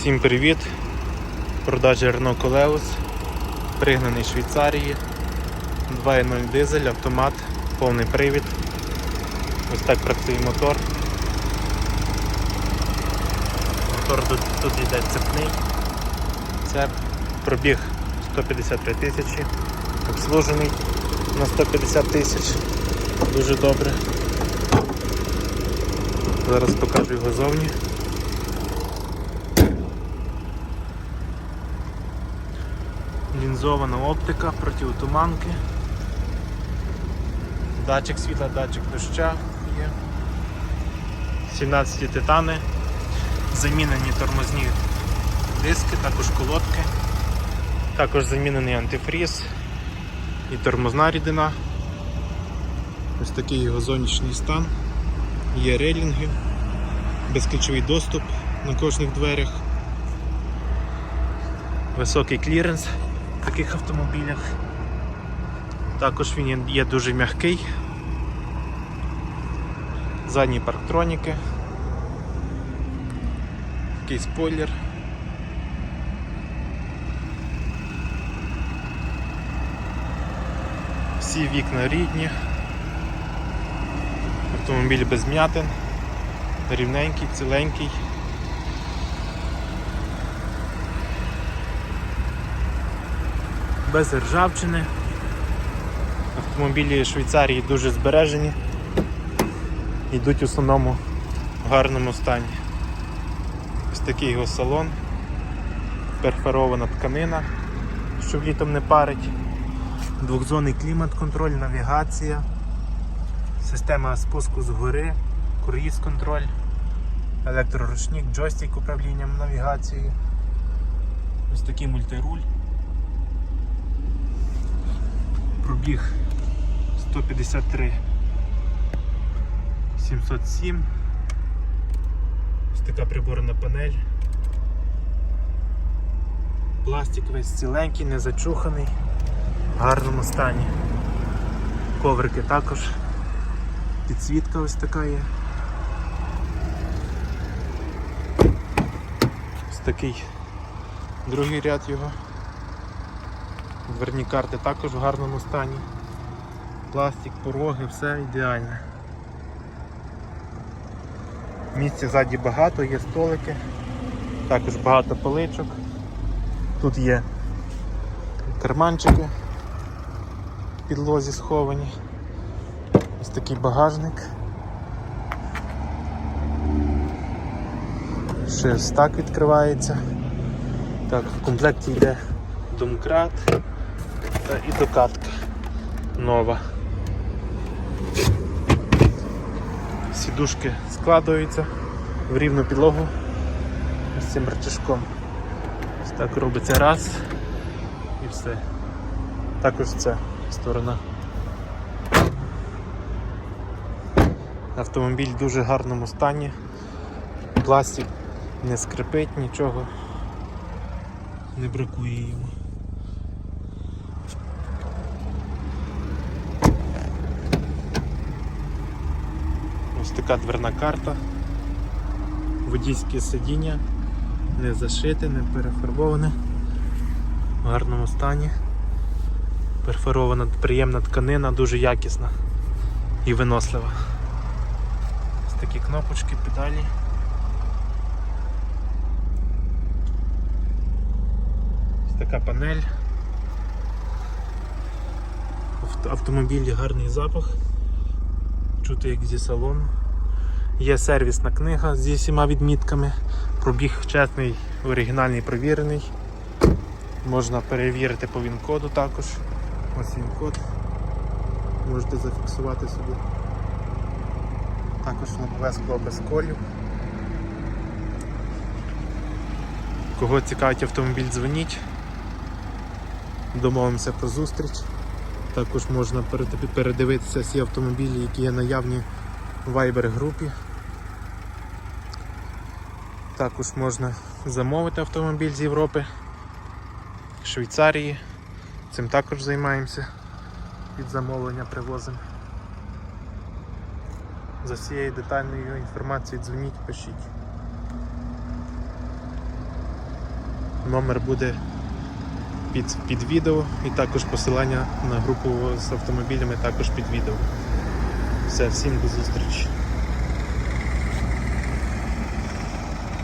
Всім привіт! Продажі Renault Coleus, пригнаний Швейцарії, 2.0 дизель, автомат, повний привід. Ось так працює мотор. Мотор тут, тут йде цепний. Це пробіг 153 тисячі, обслужений на 150 тисяч. Дуже добре. Зараз покажу його зовні. Лінзована оптика, противотуманки. Датчик світла, датчик доща є. 17 титани. Замінені тормозні диски, також колодки. Також замінений антифріз і тормозна рідина. Ось такий його зовнішній стан. Є рейлінги, безключовий доступ на кожних дверях. Високий кліренс в таких автомобілях. Також він є- дуже м'який. Задні парктроніки. Такий спойлер. Всі вікна рідні. Автомобіль без м'ятин, рівненький, ціленький. Без ржавчини. Автомобілі Швейцарії дуже збережені. Йдуть в основному в гарному стані. Ось такий його салон, перфорована тканина, щоб літом не парить. Двохзонний клімат-контроль, навігація, система спуску згори, круїз-контроль, електроручник, джойстик управлінням навігацією. Ось такий мультируль. Пробіг 153 707. Ось така приборна панель. Пластик весь ціленький, не зачуханий, в гарному стані. Коврики також. Підсвітка ось така є. Ось такий другий ряд його. Дверні карти також в гарному стані. Пластик, пороги, все ідеальне. Місця ззаді багато, є столики, також багато поличок. Тут є карманчики в підлозі сховані. Ось такий багажник. Ще ось так відкривається. Так, в комплекті йде домкрат і докатка нова. Сідушки складаються в рівну підлогу з цим рычажком. Ось так робиться раз і все. Також ця сторона. Автомобіль в дуже гарному стані. Пластик не скрипить, нічого не бракує йому. Ось така дверна карта, водійське сидіння, не зашите, не перефарбоване, в гарному стані. Перфорована приємна тканина, дуже якісна і винослива. Ось такі кнопочки, педалі. Ось така панель. В автомобілі гарний запах. Чути як зі салону. Є сервісна книга зі всіма відмітками. Пробіг чесний, оригінальний, провірений. Можна перевірити по він-коду також. Ось він-код. Можете зафіксувати собі. Також лобове скло без колів. Кого цікавить автомобіль, дзвоніть. Домовимося про зустріч. Також можна передивитися всі автомобілі, які є наявні в Viber групі. Також можна замовити автомобіль з Європи, Швейцарії. Цим також займаємося. Від замовлення привозимо. За всією детальною інформацією дзвоніть, пишіть. Номер буде під, під відео і також посилання на групу з автомобілями також під відео. Все, всім до зустрічі.